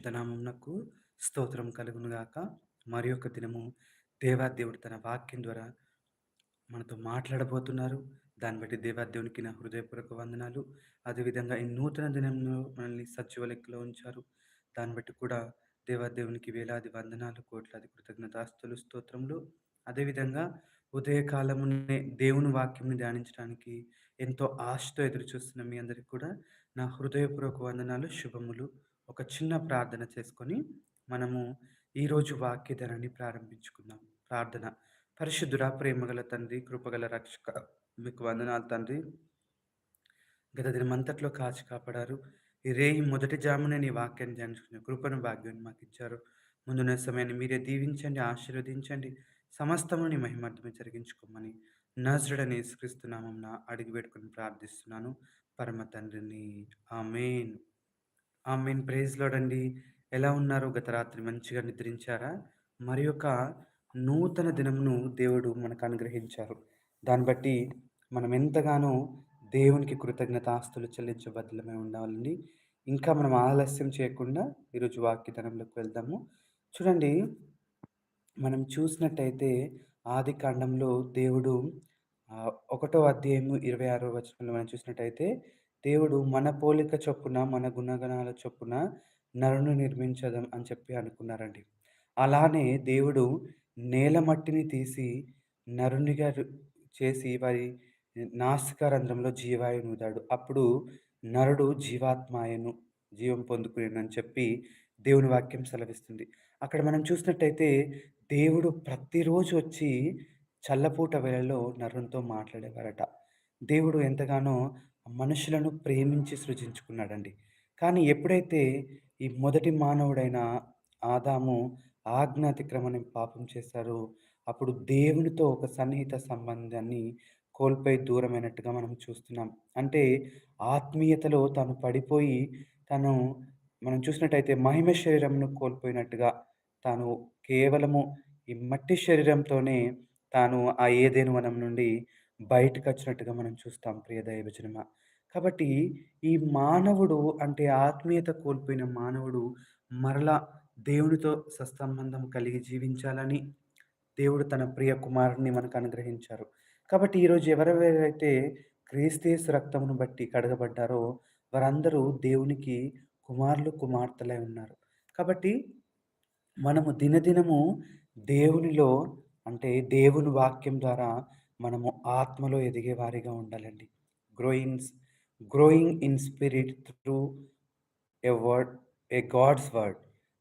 ధనమునకు స్తోత్రం కలుగునుగాక మరి యొక్క దినము దేవాదేవుడు తన వాక్యం ద్వారా మనతో మాట్లాడబోతున్నారు. దాన్ని బట్టి దేవాదేవునికి నా హృదయపూర్వక వందనాలు. అదేవిధంగా ఈ నూతన దినంలో మనల్ని సచివ లెక్కలో ఉంచారు. దాన్ని బట్టి కూడా దేవాదేవునికి వేలాది వందనాలు కోట్లాది కృతజ్ఞతాస్తులు స్తోత్రములు. అదేవిధంగా ఉదయకాలమునే దేవుని వాక్యంని ధ్యానించడానికి ఎంతో ఆశతో ఎదురు చూస్తున్న మీ అందరికి కూడా నా హృదయపూర్వక వందనాలు శుభములు. ఒక చిన్న ప్రార్థన చేసుకొని మనము ఈరోజు వాక్యధనాన్ని ప్రారంభించుకుందాం. ప్రార్థన. పరిశుద్ధుర ప్రేమగల తండ్రి కృపగల రక్షక మీకు వందనాలు తండ్రి. గత దినమంతట్లో కాచి కాపాడారు. ఈ రేయి మొదటి జామునే నీ వాక్యాన్ని ధ్యానించుకున్న కృపను భాగ్యాన్ని మాకు ఇచ్చారు. ముందున్న సమయాన్ని మీరే దీవించండి ఆశీర్వదించండి. సమస్తముని మహిమార్థమే జరిగించుకోమని నజరుడని యేసుక్రీస్తునామం అడిగి పెట్టుకుని ప్రార్థిస్తున్నాను. పరమ తండ్రిని. ఆమెన్. ఆమెన్ ప్రేజ్ లోడండి ఎలా ఉన్నారు? గత రాత్రి మంచిగా నిద్రించారా? మరి యొక్క నూతన దినమును దేవుడు మనకు అనుగ్రహించారు. దాన్ని బట్టి మనం ఎంతగానో దేవునికి కృతజ్ఞత ఆస్తులు చెల్లించబద్దలమై ఉండాలండి. ఇంకా మనం ఆలస్యం చేయకుండా ఈరోజు వాక్యతనంలోకి వెళ్దాము. చూడండి మనం చూసినట్టయితే ఆది కాండంలో దేవుడు ఒకటో అధ్యాయము ఇరవై ఆరో వచనంలో మనం చూసినట్టయితే దేవుడు మన పోలిక చొప్పున మన గుణగణాల చొప్పున నరును నిర్మించదం అని చెప్పి అనుకున్నారండి. అలానే దేవుడు నేల మట్టిని తీసి నరునిగా చేసి వారి నాసిక రంధ్రంలో జీవాయును ఊదాడు. అప్పుడు నరుడు జీవాత్మాయను జీవం పొందుకునేనని చెప్పి దేవుని వాక్యం సెలవిస్తుంది. అక్కడ మనం చూసినట్టయితే దేవుడు ప్రతిరోజు వచ్చి చల్లపూట వేళలో నరునితో మాట్లాడేవారట. దేవుడు ఎంతగానో మనుషులను ప్రేమించి సృజించుకున్నాడండి. కానీ ఎప్పుడైతే ఈ మొదటి మానవుడైన ఆదాము ఆజ్ఞాతిక్రమని పాపం చేశారో అప్పుడు దేవునితో ఒక సన్నిహిత సంబంధాన్ని కోల్పోయి దూరమైనట్టుగా మనం చూస్తున్నాం. అంటే ఆత్మీయతలో తను పడిపోయి తను మనం చూసినట్టయితే మహిమ శరీరంను కోల్పోయినట్టుగా తాను కేవలము ఈ మట్టి శరీరంతోనే తాను ఆ ఏదేను వనం నుండి బయటకు వచ్చినట్టుగా మనం చూస్తాం ప్రియ దైవజనమ. కాబట్టి ఈ మానవుడు అంటే ఆత్మీయత కోల్పోయిన మానవుడు మరలా దేవునితో సత్సంబంధం కలిగి జీవించాలని దేవుడు తన ప్రియ కుమారుణ్ణి మనకు అనుగ్రహించారు. కాబట్టి ఈరోజు ఎవరెవరైతే క్రీస్తేసు రక్తమును బట్టి కడగబడ్డారో వారందరూ దేవునికి కుమారులు కుమార్తెలై ఉన్నారు. కాబట్టి మనము దినదినము దేవునిలో అంటే దేవుని వాక్యం ద్వారా మనము ఆత్మలో ఎదిగే వారిగా ఉండాలండి. Growing growing in spirit through a word a God's word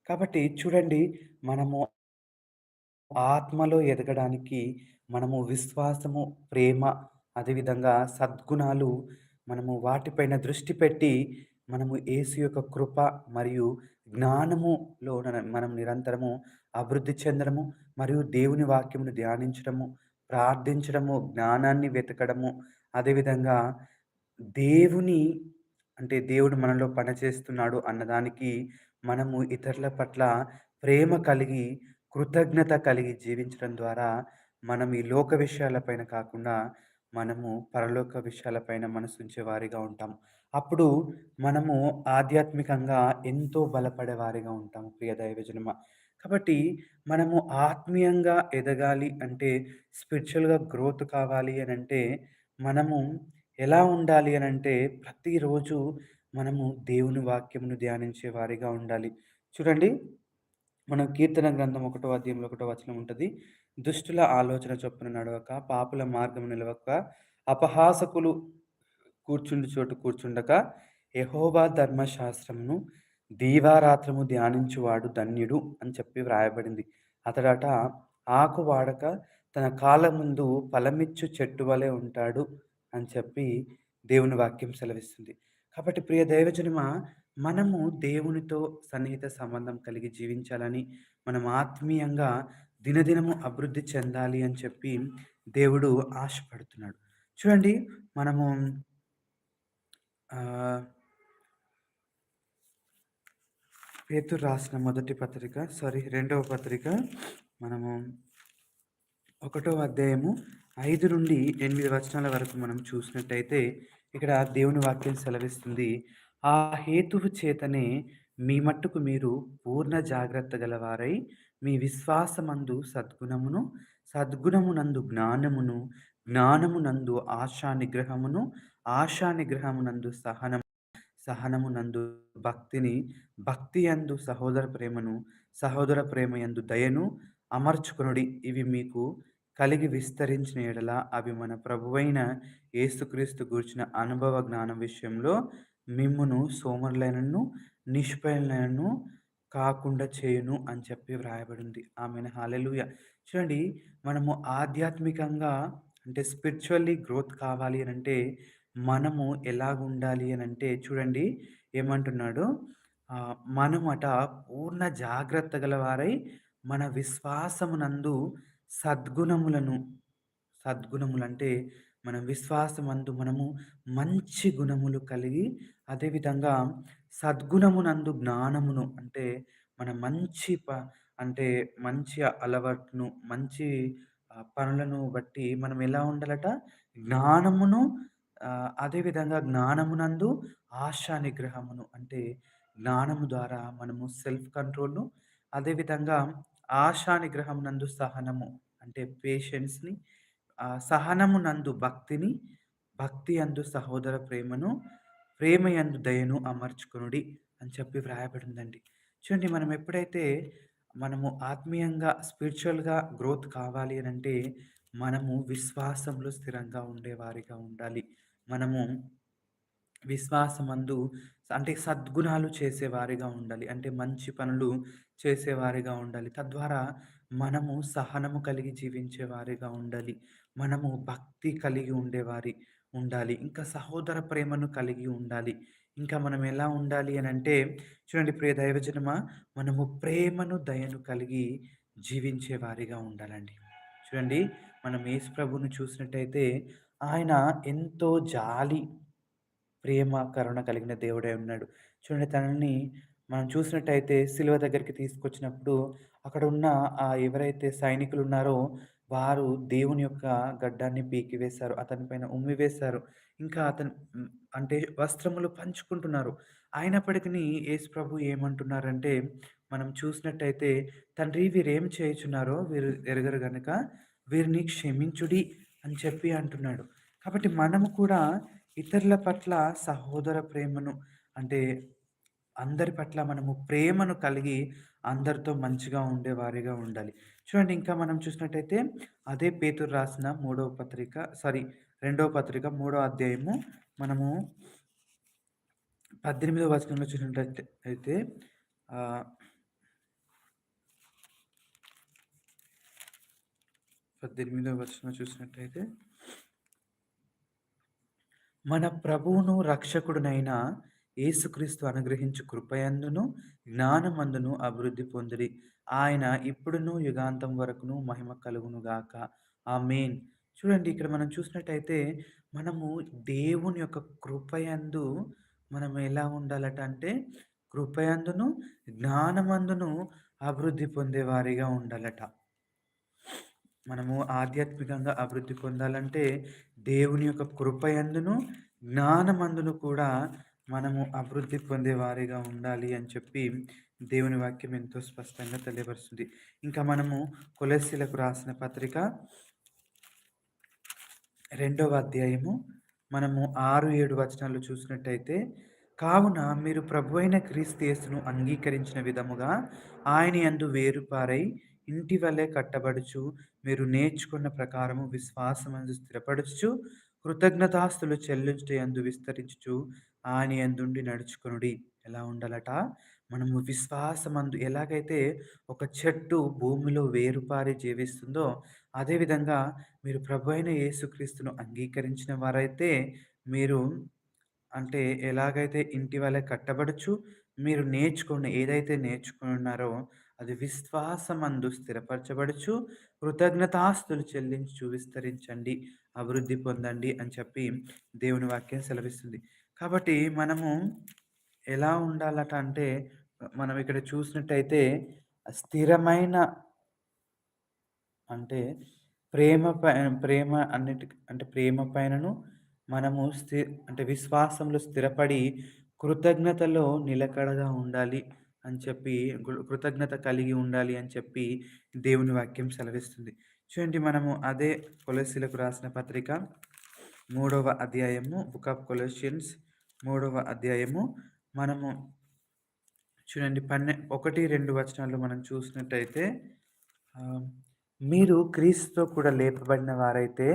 కాబట్టి చూడండి మనము ఆత్మలో ఎదగడానికి మనము విశ్వాసము ప్రేమ అదేవిధంగా సద్గుణాలు మనము వాటిపైన దృష్టి పెట్టి మనము ఏసు యొక్క కృప మరియు జ్ఞానములో మనం నిరంతరము అభివృద్ధి చెందడము మరియు దేవుని వాక్యమును ధ్యానించడము ప్రార్థించడము జ్ఞానాన్ని వెతకడము అదేవిధంగా దేవుని అంటే దేవుడు మనలో పనిచేస్తున్నాడు అన్నదానికి మనము ఇతరుల పట్ల ప్రేమ కలిగి కృతజ్ఞత కలిగి జీవించడం ద్వారా మనం ఈ లోక విషయాలపైన కాకుండా మనము పరలోక విషయాలపైన మనసుంచే వారిగా ఉంటాం. అప్పుడు మనము ఆధ్యాత్మికంగా ఎంతో బలపడే వారిగా ఉంటాము. ప్రియ దైవజనమ కాబట్టి మనము ఆత్మీయంగా ఎదగాలి అంటే స్పిరిచువల్‌గా గ్రోత్ కావాలి అని అంటే మనము ఎలా ఉండాలి అని అంటే ప్రతిరోజు మనము దేవుని వాక్యమును ధ్యానించే వారిగా ఉండాలి. చూడండి మనం కీర్తన గ్రంథం ఒకటో అధ్యాయంలో ఒకటో వచనం ఉంటది. దుష్టుల ఆలోచన చొప్పున నడవక, పాపుల మార్గం నిలవక, అపహాసకులు కూర్చుండు చోటు కూర్చుండక, యెహోవా ధర్మశాస్త్రమును దీవారాత్రము ధ్యానించువాడు ధన్యుడు అని చెప్పి వ్రాయబడింది. అతడట ఆకు వాడక తన కాళ్ళ ముందు ఫలమిచ్చు చెట్టు వలె ఉంటాడు అని చెప్పి దేవుని వాక్యం సెలవిస్తుంది. కాబట్టి ప్రియ దైవజనమ మనము దేవునితో సన్నిహిత సంబంధం కలిగి జీవించాలని, మనం ఆత్మీయంగా దినదినము అభివృద్ధి చెందాలి అని చెప్పి దేవుడు ఆశపడుతున్నాడు. చూడండి మనము ఆహ్ పేతురు రాసిన మొదటి పత్రిక సారీ రెండవ పత్రిక మనము ఒకటో అధ్యాయము ఐదు నుండి ఎనిమిది వచనాల వరకు మనం చూసినట్టయితే ఇక్కడ దేవుని వాక్యం సెలవిస్తుంది ఆ హేతువు చేతనే మీ మట్టుకు మీరు పూర్ణ జాగ్రత్త గలవారై మీ విశ్వాసమందు సద్గుణమును, సద్గుణమునందు జ్ఞానమును, జ్ఞానమునందు ఆశా నిగ్రహమును, ఆశా నిగ్రహమునందు సహనము, సహనమునందు భక్తిని, భక్తి యందు సహోదర ప్రేమను, సహోదర ప్రేమ యందు దయను అమర్చుకొనుడి. ఇవి మీకు కలిగి విస్తరించిన యెడల అవి మన ప్రభువైన యేసుక్రీస్తు గూర్చిన అనుభవ జ్ఞానం విషయంలో మిమ్మును సోమరులైనను, నిష్ఫలులైనను కాకుండా చేయును అని చెప్పి వ్రాయబడింది. ఆమె హాలెలుయ చూడండి మనము ఆధ్యాత్మికంగా అంటే స్పిరిచువల్లీ గ్రోత్ కావాలి అని అంటే మనము ఎలాగుండాలి అనంటే చూడండి ఏమంటున్నాడు? ఆహ్, మనమట పూర్ణ జాగ్రత్త గలవారై మన విశ్వాసమునందు సద్గుణములను సద్గుణములంటే మన విశ్వాసమందు మనము మంచి గుణములు కలిగి అదేవిధంగా సద్గుణమునందు జ్ఞానమును అంటే మన మంచి ప అంటే మంచి అలవాటును మంచి ఆహ్, పనులను బట్టి మనం ఎలా ఉండాలట? జ్ఞానమును ఆహ్, అదేవిధంగా జ్ఞానమునందు ఆశా నిగ్రహమును అంటే జ్ఞానము ద్వారా మనము సెల్ఫ్ కంట్రోల్‌ను అదేవిధంగా ఆశా నిగ్రహమునందు సహనము అంటే పేషెన్స్‌ని ఆహ్, సహనమునందు భక్తిని, భక్తి యందు సహోదర ప్రేమను, ప్రేమయందు దయను అమర్చుకొనుడి అని చెప్పి వ్రాయబడిందండి. చూడండి మనం ఎప్పుడైతే మనము ఆత్మీయంగా, స్పిరిచువల్‌గా గ్రోత్ కావాలి అనంటే మనము విశ్వాసంలో స్థిరంగా ఉండేవారిగా ఉండాలి. మనము విశ్వాసమందు అంటే సద్గుణాలు చేసేవారిగా ఉండాలి. అంటే మంచి పనులు చేసేవారిగా ఉండాలి. తద్వారా మనము సహనము కలిగి జీవించేవారిగా ఉండాలి. మనము భక్తి కలిగి ఉండేవారి ఉండాలి. ఇంకా సహోదర ప్రేమను కలిగి ఉండాలి. ఇంకా మనం ఎలా ఉండాలి అని అంటే చూడండి ప్రియ దైవజనమా మనము ప్రేమను, దయను కలిగి జీవించేవారిగా ఉండాలండి. చూడండి మనం యేసు ప్రభువుని చూసినట్టయితే ఆయన ఎంతో జాలి ప్రేమ, కరుణ కలిగిన దేవుడై ఉన్నాడు. చూడండి తనని మనం చూసినట్టయితే సిలువ దగ్గరికి తీసుకొచ్చినప్పుడు అక్కడ ఉన్న ఆ ఎవరైతే సైనికులున్నారో వారు దేవుని యొక్క గడ్డాన్ని పీకివేశారు. అతని పైన ఉమ్మివేశారు. ఇంకా అతను హ్మ్, అంటే వస్త్రములు పంచుకుంటున్నారు. అయినప్పటికిని యేసు ప్రభు ఏమంటున్నారంటే మనం చూసినట్టయితే తండ్రి వీరేం చేయుచున్నారో వీరు ఎరగరు కనుక వీరిని క్షమించుడి అని చెప్పి అంటున్నాడు. కాబట్టి మనము కూడా ఇతరుల పట్ల సహోదర ప్రేమను అంటే అందరి పట్ల మనము ప్రేమను కలిగి అందరితో మంచిగా ఉండేవారిగా ఉండాలి. చూడండి ఇంకా మనం చూసినట్టయితే అదే పేతురు రాసిన మూడవ పత్రిక సారీ రెండవ పత్రిక మూడో అధ్యాయము మనము 18వ వచనంలో చూసినట్టయితే పద్దెనిమిదో వచనం చూసినట్టయితే మన ప్రభువును, రక్షకుడునైన యేసుక్రీస్తు అనుగ్రహించు కృపయందును, జ్ఞానమందును అభివృద్ధి పొందిరి. ఆయన ఇప్పుడును యుగాంతం వరకును మహిమ కలుగును గాక. ఆ మెయిన్ చూడండి ఇక్కడ మనం చూసినట్టయితే మనము దేవుని యొక్క కృపయందు మనం ఎలా ఉండాలట అంటే కృపయందును, జ్ఞానమందును అభివృద్ధి పొందేవారిగా ఉండాలట. మనము ఆధ్యాత్మికంగా అభివృద్ధి పొందాలంటే దేవుని యొక్క కృపయందును, జ్ఞానమందును కూడా మనము అభివృద్ధి పొందేవారిగా ఉండాలి అని చెప్పి దేవుని వాక్యం ఎంతో స్పష్టంగా తెలియపరుస్తుంది. ఇంకా మనము కొలస్సీలకు రాసిన పత్రిక రెండవ అధ్యాయము మనము 6, 7 వచనాలు చూసినట్టయితే కావున మీరు ప్రభువైన క్రీస్తు యేసును అంగీకరించిన విధముగా ఆయన యందు వేరుపారై ఇంటి వలె కట్టబడుచు మీరు నేర్చుకున్న ప్రకారము విశ్వాసమందు స్థిరపడుచు కృతజ్ఞతాస్తులు చెల్లించుట యందు విస్తరించుచు ఆయన ఎందుండి నడుచుకునుడి ఎలా ఉండాలట? మనము విశ్వాసమందు ఎలాగైతే ఒక చెట్టు భూమిలో వేరుపారి జీవిస్తుందో అదేవిధంగా మీరు ప్రభువైన యేసుక్రీస్తును అంగీకరించిన వారైతే మీరు అంటే ఎలాగైతే ఇంటి వల్ల కట్టబడుచు మీరు నేర్చుకున్న ఏదైతే నేర్చుకున్నారో అది విశ్వాసమందు స్థిరపరచబడుచు కృతజ్ఞతాస్తులు చెల్లించు విస్తరించండి, అభివృద్ధి పొందండి అని చెప్పి దేవుని వాక్యం సెలవిస్తుంది. కాబట్టి మనము ఎలా ఉండాలట అంటే మనం ఇక్కడ చూసినట్టయితే స్థిరమైన అంటే ప్రేమ పై ప్రేమ అన్నిటి అంటే ప్రేమ పైనను మనము స్థి అంటే విశ్వాసంలో స్థిరపడి కృతజ్ఞతలో నిలకడగా ఉండాలి. అని చెప్పి కృతజ్ఞత కలిగి ఉండాలి అని చెప్పి దేవుని వాక్యం సెలవిస్తుంది. చూడండి మనము అదే కొలస్సీలకు రాసిన పత్రిక మూడవ అధ్యాయము బుక్ ఆఫ్ కొలెషియన్స్ మూడవ అధ్యాయము మనము చూడండి పన్నె ఒకటి రెండు వచనాలు మనం చూసినట్టయితే మీరు క్రీస్తుతో కూడా లేపబడిన వారైతే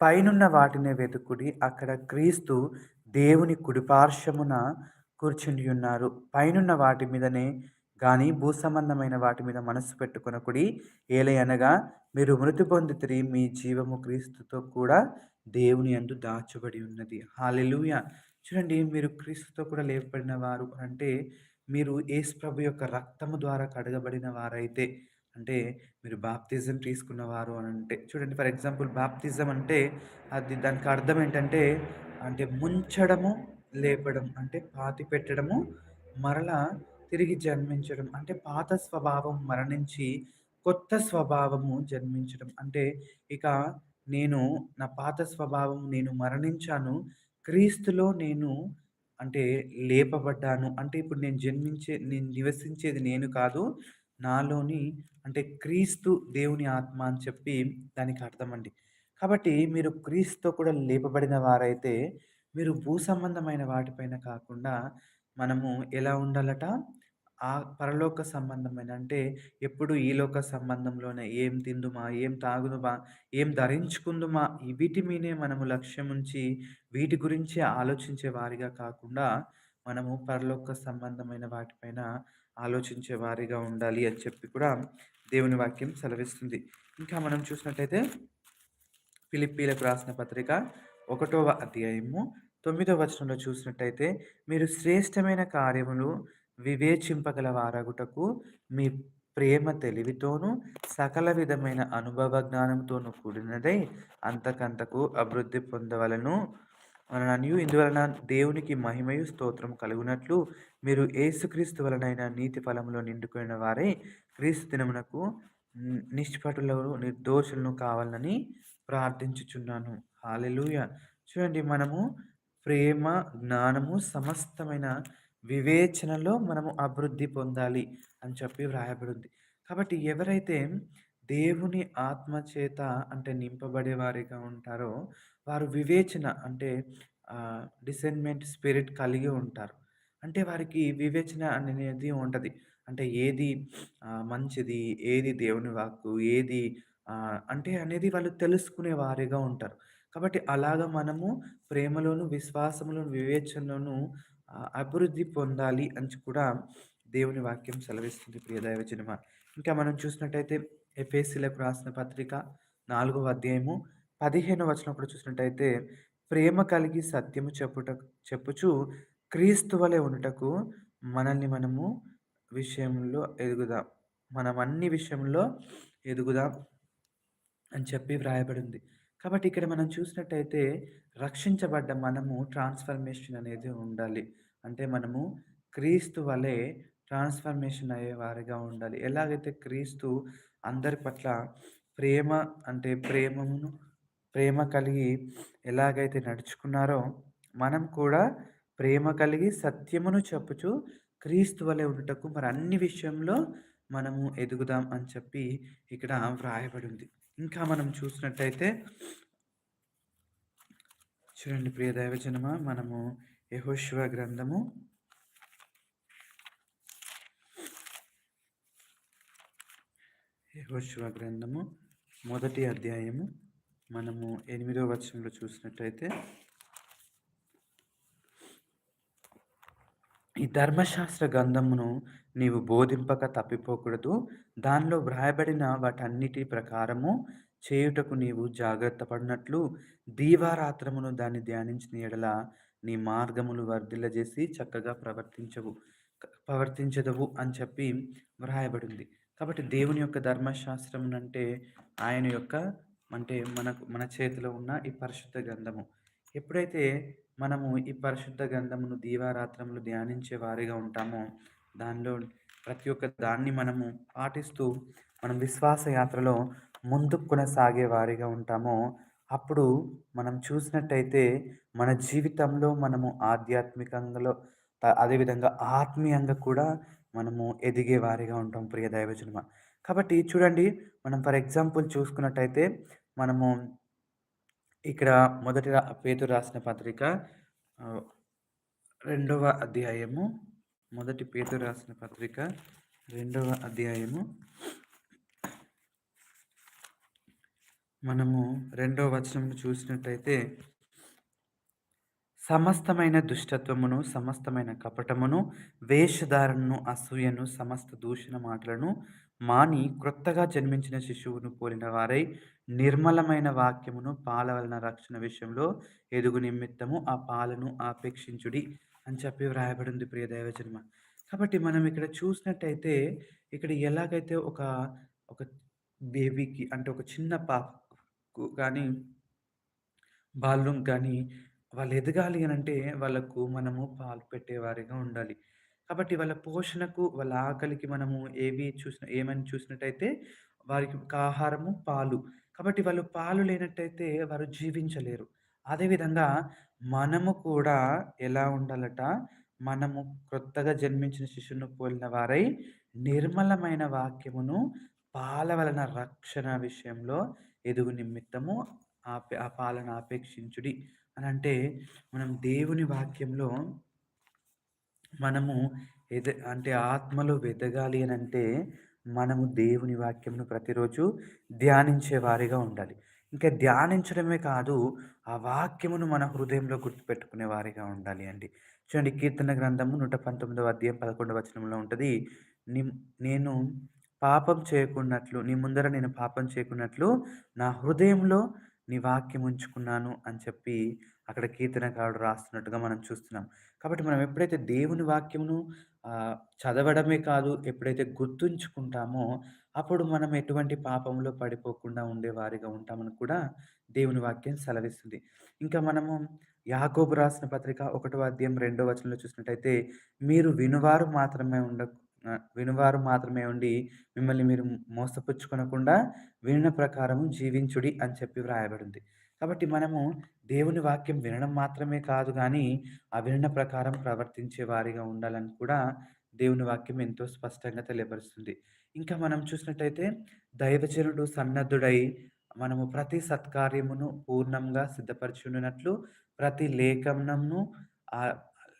పైనున్న వాటినే వెతుకుడి అక్కడ క్రీస్తు దేవుని కుడిపార్శ్వమున కూర్చుండి ఉన్నారు. పైనున్న వాటి మీదనే కానీ భూసంబంధమైన వాటి మీద మనస్సు పెట్టుకొనకుడి ఏలయనగా మీరు మృతి పొందితిరి మీ జీవము క్రీస్తుతో కూడా దేవుని అందు దాచబడి ఉన్నది. హాలెలుయ! చూడండి మీరు క్రీస్తుతో కూడా లేపబడిన వారు అంటే మీరు ఏసు ప్రభు యొక్క రక్తము ద్వారా కడగబడిన వారైతే అంటే మీరు బాప్తిజం తీసుకున్నవారు అని అంటే చూడండి ఫర్ ఎగ్జాంపుల్ బాప్తిజం అంటే అది దానికి అర్థం ఏంటంటే అంటే ముంచడము లేపడం అంటే పాతి పెట్టడము మరలా తిరిగి జన్మించడం. అంటే పాత స్వభావం మరణించి కొత్త స్వభావము జన్మించడం. అంటే ఇక నేను నా పాత స్వభావం నేను మరణించాను క్రీస్తులో నేను అంటే లేపబడ్డాను. అంటే ఇప్పుడు నేను జన్మించే నేను నివసించేది నేను కాదు నాలోని అంటే క్రీస్తు దేవుని ఆత్మ అని చెప్పి దానికి అర్థం అండి. కాబట్టి మీరు క్రీస్తుతో కూడా లేపబడిన వారైతే మీరు భూ సంబంధమైన వాటిపైన కాకుండా మనము ఎలా ఉండాలట? ఆ పరలోక సంబంధమైన అంటే ఎప్పుడు ఈ లోక సంబంధంలోనే ఏం తిందుమా? ఏం తాగుదుమా? ఏం ధరించుకుందుమా? వీటి మీదే మనము లక్ష్యం ఉంచి వీటి గురించి ఆలోచించే వారిగా కాకుండా మనము పరలోక సంబంధమైన వాటిపైన ఆలోచించే వారిగా ఉండాలి అని చెప్పి కూడా దేవుని వాక్యం సెలవిస్తుంది. ఇంకా మనం చూసినట్టయితే ఫిలిప్పీలకు రాసిన పత్రిక ఒకటవ అధ్యాయము తొమ్మిదవ వచనంలో చూసినట్టయితే మీరు శ్రేష్టమైన కార్యములు వివేచింపగల వారగుటకు మీ ప్రేమ తెలివితోనూ సకల విధమైన అనుభవ జ్ఞానంతోనూ కూడినదై అంతకంతకు అభివృద్ధి పొందవలను. అననియు ఇందువలన దేవునికి మహిమయు స్తోత్రం కలుగునట్లు మీరు ఏసుక్రీస్తు వలనైన నీతి ఫలంలో నిండుకున్న వారే క్రీస్తు దినమునకు నిష్పటులను నిర్దోషులను కావాలని ప్రార్థించుచున్నాను. హాలెలుయ. చూడండి మనము ప్రేమ జ్ఞానము సమస్తమైన వివేచనలో మనము అభివృద్ధి పొందాలి అని చెప్పి వ్రాయబడింది. కాబట్టి ఎవరైతే దేవుని ఆత్మ చేత అంటే నింపబడే వారిగా ఉంటారో వారు వివేచన అంటే డిసైన్మెంట్ స్పిరిట్ కలిగి ఉంటారు. అంటే వారికి వివేచన అనేది ఉంటుంది అంటే ఏది మంచిది ఏది దేవుని వాక్కు ఏది అంటే అనేది వాళ్ళు తెలుసుకునే వారిగా ఉంటారు. కాబట్టి అలాగా మనము ప్రేమలోను విశ్వాసములోను వివేచనలోను అభివృద్ధి పొందాలి అని కూడా దేవుని వాక్యం సెలవిస్తుంది ప్రియ దైవజనమ. ఇంకా మనం చూసినట్టయితే ఎఫ్ఎస్సీలకు రాసిన పత్రిక నాలుగవ అధ్యాయము పదిహేను వచనం కూడా చూసినట్టయితే ప్రేమ కలిగి సత్యము చెప్పుట చెప్పుచు క్రీస్తు వలె ఉండుటకు మనల్ని మనము విషయంలో ఎదుగుదాం. మనం అన్ని విషయంలో ఎదుగుదాం అని చెప్పి వ్రాయబడింది. కాబట్టి ఇక్కడ మనం చూసినట్టయితే రక్షించబడ్డ మనము ట్రాన్స్ఫర్మేషన్ అనేది ఉండాలి. అంటే మనము క్రీస్తు వలె ట్రాన్స్ఫర్మేషన్ అయ్యే వారిగా ఉండాలి. ఎలాగైతే క్రీస్తు అందరి పట్ల ప్రేమ అంటే ప్రేమను ప్రేమ కలిగి ఎలాగైతే నడుచుకున్నారో మనం కూడా ప్రేమ కలిగి సత్యమును చెప్పుచు క్రీస్తు వలె ఉండటకు మరి అన్ని విషయంలో మనము ఎదుగుదాం అని చెప్పి ఇక్కడ వ్రాయబడి ఉంది ఇంకా మనం చూసినట్టయితే చూడండి ప్రియ దైవజనమ మనము యహోశివ గ్రంథము. యహోశివ గ్రంథము మొదటి అధ్యాయము. మనము ఎనిమిదో వచనంలో చూసినట్టయితే ధర్మశాస్త్ర గ్రంథమును నీవు బోధింపక తప్పిపోకూడదు. దానిలో వ్రాయబడిన వాటన్నిటి ప్రకారము చేయుటకు నీవు జాగ్రత్త పడినట్లు దీవారాత్రమును దాన్ని ధ్యానించిన ఎడల నీ మార్గములు వర్ధిల్లజేసి చక్కగా ప్రవర్తించవు ప్రవర్తించదవు అని చెప్పి వ్రాయబడింది. కాబట్టి దేవుని యొక్క ధర్మశాస్త్రం అంటే ఆయన యొక్క అంటే మనకు మన చేతిలో ఉన్న ఈ పరిశుద్ధ గ్రంథము. ఎప్పుడైతే మనము ఈ పరిశుద్ధ గ్రంథమును దీవారాత్రములు ధ్యానించే వారిగా ఉంటామో దానిలో ప్రతి ఒక్క దాన్ని మనము పాటిస్తూ మనం విశ్వాస యాత్రలో ముందుకు కొనసాగే వారిగా ఉంటామో అప్పుడు మనం చూసినట్టయితే మన జీవితంలో మనము ఆధ్యాత్మికంగా అదేవిధంగా ఆత్మీయంగా కూడా మనము ఎదిగే వారిగా ఉంటాం ప్రియ దైవజనమ. కాబట్టి చూడండి మనం ఫర్ ఎగ్జాంపుల్ చూసుకున్నట్టయితే మనము ఇక్కడ మొదటి రా పేతురు రాసిన పత్రిక రెండవ అధ్యాయము. మొదటి పేతురు రాసిన పత్రిక రెండవ అధ్యాయము. మనము రెండవ వచనమును చూసినట్టయితే సమస్తమైన దుష్టత్వమును, సమస్తమైన కపటమును, వేషధారణను, అసూయను, సమస్త దూషణ మాటలను మాని క్రొత్తగా జన్మించిన శిశువును పోలిన వారై నిర్మలమైన వాక్యమును పాల వలన రక్షణ విషయంలో ఎదుగు నిమిత్తము ఆ పాలను ఆపేక్షించుడి అని చెప్పి వ్రాయబడింది ప్రియ దైవజన్మ. కాబట్టి మనం ఇక్కడ చూసినట్టయితే ఇక్కడ ఎలాగైతే ఒక ఒక బేబీకి అంటే ఒక చిన్న పాపకు కానీ బాలునికి కానీ వాళ్ళు ఎదగాలి అని అంటే వాళ్ళకు మనము పాలు పెట్టేవారిగా ఉండాలి. కాబట్టి వాళ్ళ పోషణకు, వాళ్ళ ఆకలికి మనము ఏవి చూసిన ఏమని చూసినట్టయితే వారికి ఒక ఆహారము, పాలు. కాబట్టి వాళ్ళు పాలు లేనట్టయితే వారు జీవించలేరు. అదేవిధంగా మనము కూడా ఎలా ఉండాలట, మనము కొత్తగా జన్మించిన శిశువును పోలిన వారై నిర్మలమైన వాక్యమును పాల వలన రక్షణ విషయంలో ఎదుగు నిమిత్తము ఆపే ఆ పాలను ఆపేక్షించుడి అనంటే మనం దేవుని వాక్యంలో మనము ఎద అంటే ఆత్మలో వెదగాలి అని అంటే మనము దేవుని వాక్యంను ప్రతిరోజు ధ్యానించే వారిగా ఉండాలి. ఇంకా ధ్యానించడమే కాదు, ఆ వాక్యమును మన హృదయంలో గుర్తుపెట్టుకునే వారిగా ఉండాలి అండి. చూడండి కీర్తన గ్రంథము 119వ అధ్యాయం 11వ వచనంలో ఉంటుంది ని నేను పాపం చేయకున్నట్లు నీ ముందర నేను పాపం చేయకున్నట్లు నా హృదయంలో నీ వాక్యం ఉంచుకున్నాను అని చెప్పి అక్కడ కీర్తనకారుడు రాస్తున్నట్టుగా మనం చూస్తున్నాం. కాబట్టి మనం ఎప్పుడైతే దేవుని వాక్యమును చదవడమే కాదు, ఎప్పుడైతే గుర్తుంచుకుంటామో, అప్పుడు మనం ఎటువంటి పాపంలో పడిపోకుండా ఉండేవారిగా ఉంటామని కూడా దేవుని వాక్యం సెలవిస్తుంది. ఇంకా మనము యాకోబు రాసిన పత్రిక ఒకటో అధ్యాయం రెండో వచనంలో చూసినట్టయితే, మీరు వినువారు మాత్రమే ఉండ వినువారు మాత్రమే ఉండి మిమ్మల్ని మీరు మోసపుచ్చుకొనకుండా వినిన ప్రకారము జీవించుడి అని చెప్పి వ్రాయబడింది. కాబట్టి మనము దేవుని వాక్యం వినడం మాత్రమే కాదు కానీ ఆ వినడం ప్రకారం ప్రవర్తించే వారిగా ఉండాలని కూడా దేవుని వాక్యం ఎంతో స్పష్టంగా తెలియపరుస్తుంది. ఇంకా మనం చూసినట్టయితే దైవజనుడు సన్నద్ధుడై మనము ప్రతి సత్కార్యమును పూర్ణంగా సిద్ధపరచుండునట్లు ప్రతి లేఖనమును ఆ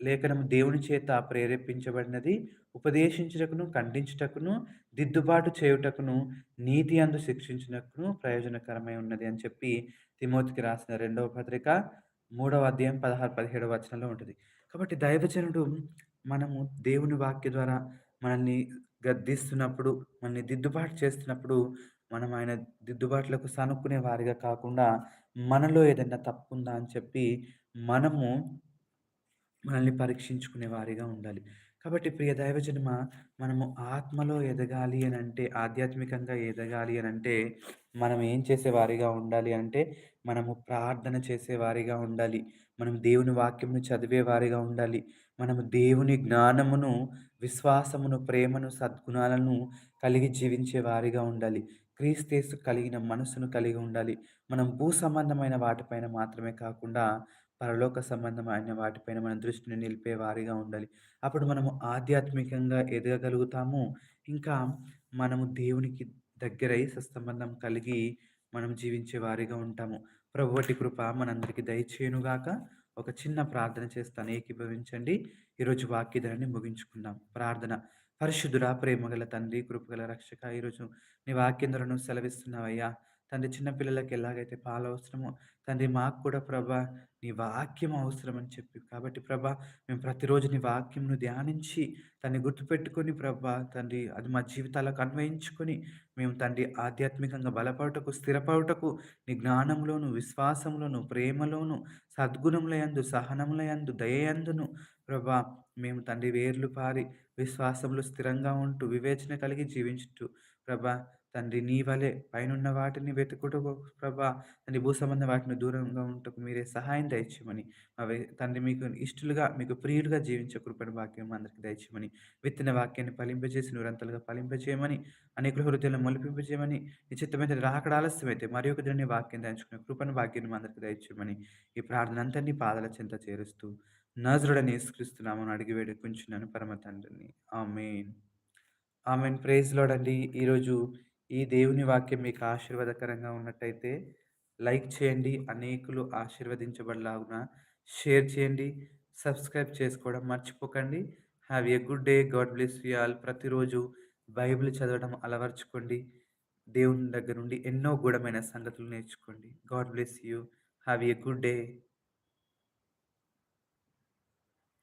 లేఖనము దేవుని చేత ప్రేరేపించబడినది ఉపదేశించుటకును, ఖండించుటకును, దిద్దుబాటు చేయుటకును, నీతి అందు శిక్షించుటకును ప్రయోజనకరమై ఉన్నది అని చెప్పి తిమోతికి రాసిన రెండవ పత్రిక మూడవ అధ్యాయం 16, 17 వచనంలో ఉంటుంది కాబట్టి దైవజనుడు మనము దేవుని వాక్య ద్వారా మనల్ని గద్దిస్తున్నప్పుడు, మనల్ని దిద్దుబాటు చేస్తున్నప్పుడు, మనం ఆయన దిద్దుబాట్లకు సనుక్కునే వారిగా కాకుండా, మనలో ఏదైనా తప్పుందా అని చెప్పి మనము మనల్ని పరీక్షించుకునే వారిగా ఉండాలి. కాబట్టి ప్రియ దైవజనమా మనము ఆత్మలో ఎదగాలి అని అంటే ఆధ్యాత్మికంగా ఎదగాలి అని అంటే మనం ఏం చేసేవారిగా ఉండాలి అంటే, మనము ప్రార్థన చేసేవారిగా ఉండాలి. మనం దేవుని వాక్యంను చదివేవారిగా ఉండాలి. మనము దేవుని జ్ఞానమును, విశ్వాసమును, ప్రేమను, సద్గుణాలను కలిగి జీవించే వారిగా ఉండాలి. క్రీస్తేసు కలిగిన మనసును కలిగి ఉండాలి. మనం భూ సంబంధమైన వాటిపైన మాత్రమే కాకుండా, పరలోక సంబంధమైన వాటిపైన మన దృష్టిని నిలిపే వారిగా ఉండాలి. అప్పుడు మనము ఆధ్యాత్మికంగా ఎదగగలుగుతాము. ఇంకా మనము దేవునికి దగ్గరై సత్సంబంధం కలిగి మనం జీవించే వారిగా ఉంటాము. ప్రభు అట్టి కృప మనందరికీ దయచేయునుగాక. ఒక చిన్న ప్రార్థన చేస్తాను ఏకీభవించండి. ఈరోజు వాక్యధరని ముగించుకుందాం. ప్రార్థన. పరిశుద్ధుడా, ప్రేమగల తండ్రి, కృపగల రక్షక, ఈరోజు నీ వాక్యంధరను సెలవిస్తున్నావయ్యా. తండ్రి చిన్నపిల్లలకి ఎలాగైతే పాలు అవసరమో, తండ్రి మాకు కూడా ప్రభా నీ వాక్యం అవసరమని చెప్పి. కాబట్టి ప్రభా మేము ప్రతిరోజు నీ వాక్యంను ధ్యానించి దాన్ని గుర్తుపెట్టుకొని ప్రభా తండ్రి అది మా జీవితాలకు అన్వయించుకొని మేము తండ్రి ఆధ్యాత్మికంగా బలపడుటకు స్థిరపడుటకు నీ జ్ఞానంలోను విశ్వాసంలోను ప్రేమలోను సద్గుణములయందు సహనములయందు దయయందును ప్రభా మేము తండ్రి వేర్లు పారి విశ్వాసంలో స్థిరంగా ఉంటూ వివేచన కలిగి జీవించుతూ ప్రభా తండ్రి నీ వలె పైనున్న వాటిని వెతుకుటకు ప్రభా తండ్రి భూ సంబంధ వాటిని దూరంగా ఉంటకు మీరే సహాయం దయచేయమని. అవి తండ్రి మీకు ఇష్టలుగా మీకు ప్రియులుగా జీవించే కృపణ వాక్యం అందరికీ దయచేయమని. విత్తిన వాక్యాన్ని ఫలింపజేసి నూరంతలుగా ఫలింపజేయమని అనేక హృదయాలను మొలిపింపజేయమని నిశ్చితమైన రాకడ ఆలస్యమైతే మరి ఒక దిన వాక్యం దాచుకునే కృపణ భాగ్యాన్ని అందరికీ దయచేయమని. ఈ ప్రార్థన అంతని పాదాల చెంత చేరుస్తూ నజరుడని యేసుక్రీస్తు నామమున అడిగి వేడుకొంచున్నాను పరమ తండ్రిని. ఆమెన్. ఆమెన్. ప్రేజ్లోడండి ఈరోజు ఈ దేవుని వాక్యం మీకు ఆశీర్వాదకరంగా ఉన్నట్టయితే లైక్ చేయండి. అనేకులు ఆశీర్వదించబడలాగున షేర్ చేయండి. సబ్స్క్రైబ్ చేసుకోవడం మర్చిపోకండి. Have a good day. God bless you all. ప్రతిరోజు బైబిల్ చదవడం అలవర్చుకోండి. దేవుని దగ్గర నుండి ఎన్నో గూఢమైన సంగతులు నేర్చుకోండి. God bless you. Have a good day.